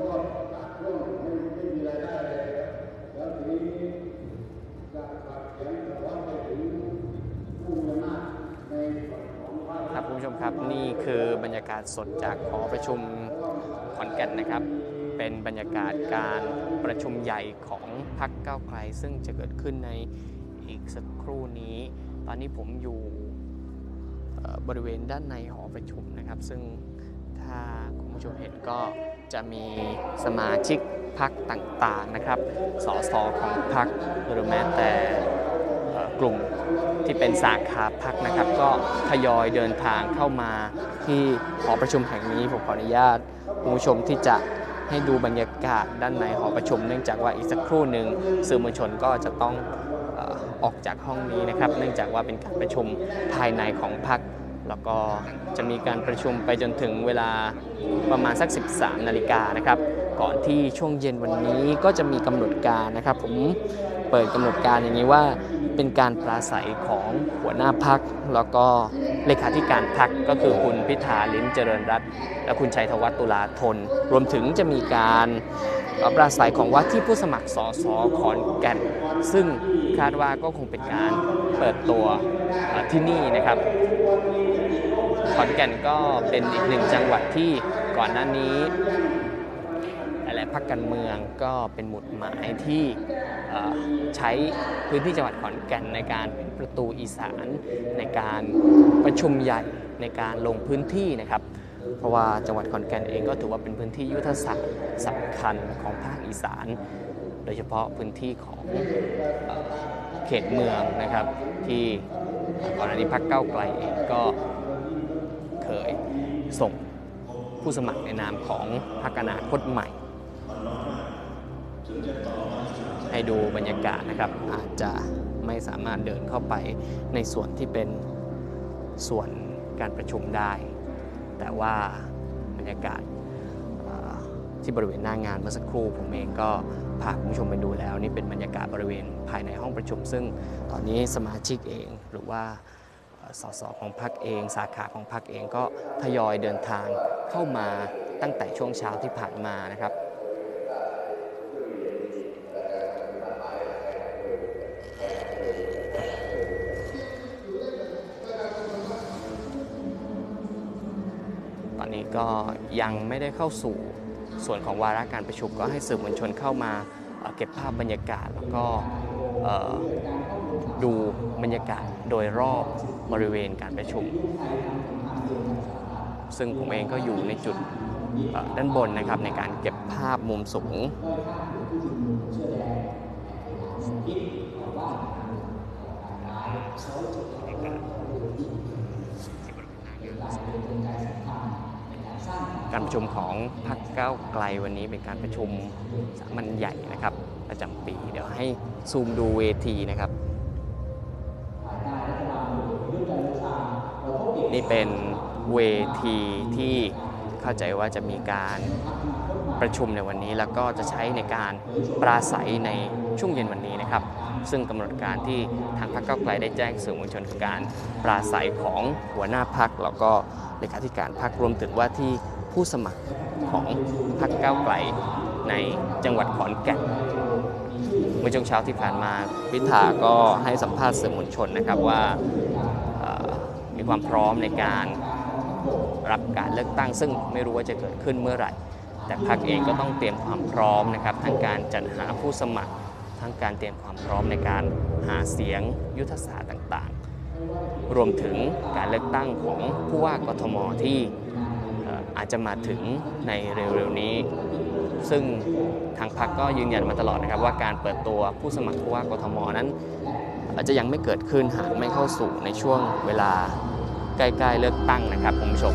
ก็จากช่วงไม่ไม่มีรายได้เลยแล้วทีนี้จะขัดแย้งแต่ว่าไปถึงผู้มีอำนาจในครับคุณผู้ชมครับนี่คือบรรยากาศสดจากหอประชุมขอนแก่นนะครับ เป็นบรรยากาศการประชุมใหญ่ของพรรคก้าวไกล ซึ่งจะเกิดขึ้นในอีกสักครู่นี้ ตอนนี้ผมอยู่บริเวณด้านในหอประชุมนะครับ ซึ่งถ้าคุณผู้ชมเห็นก็ จะมีสมาชิกพรรคต่างๆนะครับ สสของพรรคหรือแม้แต่กลุ่มที่เป็นสาขาพักนะครับ ก็ทยอยเดินทางเข้ามาที่หอประชุมแห่งนี้ผมขออนุญาตคุณผู้ชมที่จะให้ดูบรรยากาศด้านในหอประชุม เนื่องจากว่าอีกสักครู่หนึ่งสื่อมวลชนก็จะต้องออกจากห้องนี้นะครับ เนื่องจากว่าเป็นการประชุมภายในของพัก แล้วก็จะมีการประชุมไปจนถึงเวลาประมาณสัก 13 นาฬิกานะครับ ก่อนที่ช่วงเย็นวันนี้ก็จะมีกำหนดการนะครับ ผมเปิดกำหนดการอย่างนี้ว่าเป็นการปราศัยของหัวหน้าพัก แล้วก็เลขาธิการพักก็คือคุณพิธาลิ้มเจริญรัตน์และคุณชัยธวัฒน์ตุลาธน รวมถึงจะมีการปราศัยของว่าที่ผู้สมัครสสขอนแก่น ซึ่งคาดว่าก็คงเป็นการเปิดตัวที่นี่นะครับ ขอนแก่นก็เป็นอีกหนึ่งจังหวัดที่ก่อนหน้านี้หลายๆพรรคการเมืองก็เป็นหมุดหมายที่ใช้พื้นที่จังหวัดขอนแก่นในการเป็นประตูอีสานในการประชุมใหญ่ในการลงพื้นที่นะครับ เพราะว่าจังหวัดขอนแก่นเองก็ถือว่าเป็นพื้นที่ยุทธศาสตร์สำคัญของภาคอีสาน โดยเฉพาะพื้นที่ของเขตเมืองนะครับที่ก่อนหน้านี้พรรคเก้าไกลเองก็ ส่งผู้สมัครในนามของพรรคอนาคตใหม่ ให้ดูบรรยากาศนะครับ อาจจะไม่สามารถเดินเข้าไปในส่วนที่เป็นส่วนการประชุมได้ แต่ว่าบรรยากาศที่บริเวณหน้างานเมื่อสักครู่ผมเองก็พาคุณผู้ชมไปดูแล้ว นี่เป็นบรรยากาศบริเวณภายในห้องประชุม ซึ่งตอนนี้สมาชิกเองหรือว่า สสของพรรคเอง สาขาของพรรคเองก็ทยอยเดินทางเข้ามาตั้งแต่ช่วงเช้าที่ผ่านมานะครับตอนนี้ก็ยังไม่ได้เข้าสู่ส่วนของวาระการประชุมก็ให้สื่อมวลชนเข้ามาเก็บภาพบรรยากาศ แล้วก็ ดูบรรยากาศโดยรอบบริเวณการประชุม ซึ่งผมเองก็อยู่ในจุดด้านบนนะครับในการเก็บภาพมุมสูง การประชุมของพรรคก้าวไกลวันนี้เป็นการประชุมสามัญใหญ่นะครับ ประจำปี เดี๋ยวให้ซูมดูเวทีนะครับ นี่เป็นเวทีที่เข้าใจว่าจะมีการประชุมในวันนี้ แล้วก็จะใช้ในการปราศัยในช่วงเย็นวันนี้นะครับ ซึ่งกำหนดการที่ทางพรรคเก้าไกลได้แจ้งสื่อมวลชนคือการปราศัยของหัวหน้าพรรคแล้วก็เลขาธิการพรรครวมถึงว่าที่ผู้สมัครของพรรคก้าวไกลในจังหวัดขอนแก่นเมื่อช่วงเช้าที่ผ่านมาพิธาก็ให้สัมภาษณ์สื่อมวลชนนะครับว่า ความพร้อมในการรับการเลือกตั้ง ซึ่งไม่รู้ว่าจะเกิดขึ้นเมื่อไหร่ แต่พรรคเองก็ต้องเตรียมความพร้อมนะครับทั้งการจัดหาผู้สมัคร ทั้งการเตรียมความพร้อมในการหาเสียงยุทธศาสตร์ต่างๆ รวมถึงการเลือกตั้งของผู้ว่ากทมที่เอ่ออาจจะมาถึงในเร็วๆนี้ ซึ่งทางพรรคก็ยืนยันมาตลอดนะครับว่าการเปิดตัวผู้สมัครผู้ว่ากทมนั้น อาจจะยังไม่เกิดขึ้นหากไม่เข้าสู่ในช่วงเวลาใกล้ๆเลือกตั้งนะครับคุณผู้ชม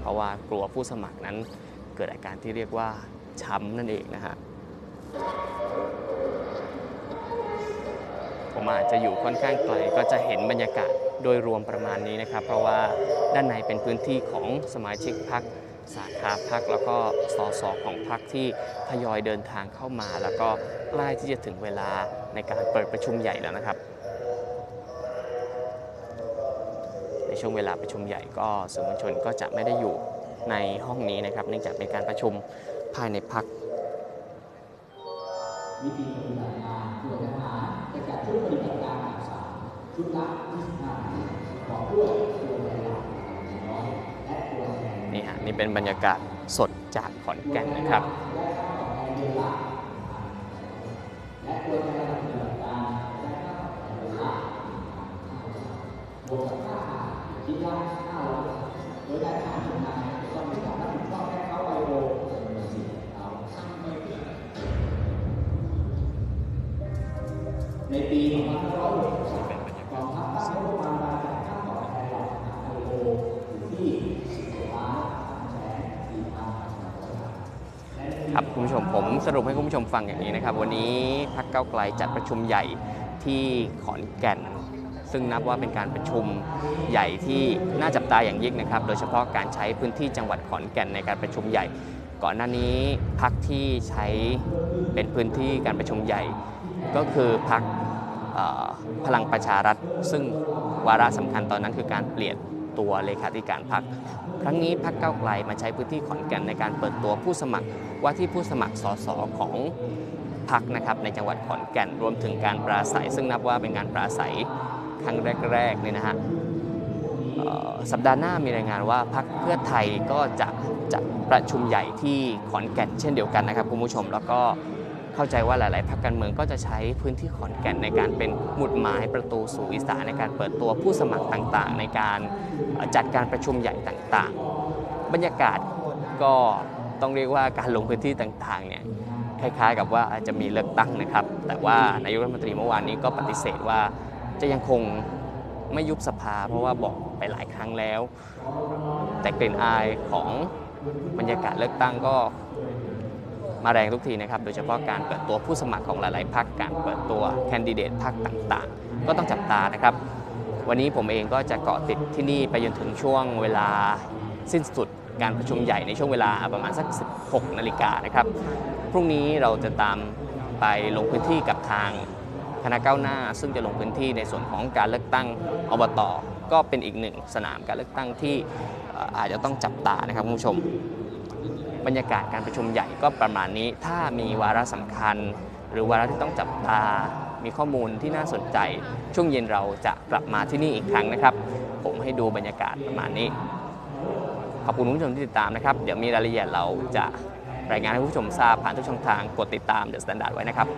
เพราะว่ากลัวผู้สมัครนั้นเกิดอาการที่เรียกว่าช้ำนั่นเองนะฮะผมอาจจะอยู่ค่อนข้างไกลก็จะเห็นบรรยากาศโดยรวมประมาณนี้นะครับ เพราะว่าด้านในเป็นพื้นที่ของสมาชิกพรรคสาขาพรรคแล้วก็สสของพรรคที่ทยอยเดินทางเข้ามา แล้วก็ใกล้ที่จะถึงเวลาในการเปิดประชุมใหญ่แล้วนะครับ ช่วงเวลาประชุมใหญ่ก็สื่อมวลชนก็จะไม่ได้อยู่ในห้องนี้นะครับ เนื่องจากเป็นการประชุมภายในพักวิธีปฏิบัติงานส่วนทหารจะจัดชุดปฏิบัติการต่างๆชุดละ25นายพร้อมด้วยตัวแทนหลักน้อยและตัวแทนนี่ฮะนี่เป็นบรรยากาศสดจากขอนแก่นนะครับและตัวแทนปฏิบัติการและค่าตอบแทนเดือนละบวกกับ ค่าอาหารคิดละ500บาทโดยการทหารทุกนายต้องมีการรับผิดชอบให้เขาไบโอจำนวนสี่เขาในปี2560กองทัพตั้งงบประมาณรายจ่ายค่าตอบแทนหล่าทหารไบโออยู่ที่10ล้าน3แสน4พันครับคุณผู้ชมผมสรุปให้คุณผู้ชมฟังอย่างนี้นะครับ วันนี้พักเก้าไกลจัดประชุมใหญ่ที่ขอนแก่น ซึ่งนับว่าเป็นการประชุมใหญ่ที่น่าจับตาอย่างยิ่งนะครับ โดยเฉพาะการใช้พื้นที่จังหวัดขอนแก่นในการประชุมใหญ่ ก่อนหน้านี้พักที่ใช้เป็นพื้นที่การประชุมใหญ่ ก็คือพักพลังประชารัฐ ซึ่งวาระสำคัญตอนนั้นคือการเปลี่ยนตัวเลขาธิการพักครั้งนี้พักเก้าไกลมาใช้พื้นที่ขอนแก่นในการเปิดตัวผู้สมัครว่าที่ผู้สมัครสสของพักนะครับในจังหวัดขอนแก่นรวมถึงการปราศัย ซึ่งนับว่าเป็นการปราศัย ครั้งแรกๆเนี่ยนะฮะสัปดาห์หน้ามีรายงานว่าพักเพื่อไทยก็จะจัดประชุมใหญ่ที่ขอนแก่นเช่นเดียวกันนะครับคุณผู้ชมแล้วก็เข้าใจว่าหลาย ๆพักการเมืองก็จะใช้พื้นที่ขอนแก่นในการเป็นหมุดหมายประตูสู่อีสานในการเปิดตัวผู้สมัครต่างๆ ในการจัดการประชุมใหญ่ต่างๆ บรรยากาศก็ต้องเรียกว่าการลงพื้นที่ต่างๆเนี่ยคล้ายๆ กับว่าอาจจะมีเลือกตั้งนะครับ แต่ว่านายกรัฐมนตรีเมื่อวานนี้ก็ปฏิเสธว่า จะยังคงไม่ยุบสภา เพราะว่าบอกไปหลายครั้งแล้ว แต่กลิ่นอายของบรรยากาศเลือกตั้งก็มาแรงทุกทีนะครับ โดยเฉพาะการเปิดตัวผู้สมัครของหลาย ๆ พรรคการเปิดตัวแคนดิเดตพรรคต่าง ๆ ก็ต้องจับตานะครับ วันนี้ผมเองก็จะเกาะติดที่นี่ไปจนถึงช่วงเวลาสิ้นสุดการประชุมใหญ่ในช่วงเวลาประมาณสัก 16 นาฬิกานะครับ พรุ่งนี้เราจะตามไปลงพื้นที่กับทาง คณะก้าวหน้า ซึ่งจะลงพื้นที่ในส่วนของการเลือกตั้งอบตก็เป็นอีกหนึ่งสนามการเลือกตั้งที่อาจจะต้องจับตานะครับคุณผู้ชม บรรยากาศการประชุมใหญ่ก็ประมาณนี้ ถ้ามีวาระสำคัญ หรือวาระที่ต้องจับตา มีข้อมูลที่น่าสนใจ ช่วงเย็นเราจะกลับมาที่นี่อีกครั้งนะครับ ผมให้ดูบรรยากาศประมาณนี้ ขอบคุณคุณผู้ชมที่ติดตามนะครับ เดี๋ยวมีรายละเอียดเราจะรายงานให้ผู้ชมทราบผ่านทุกช่องทางกดติดตาม The Standard ไว้นะครับ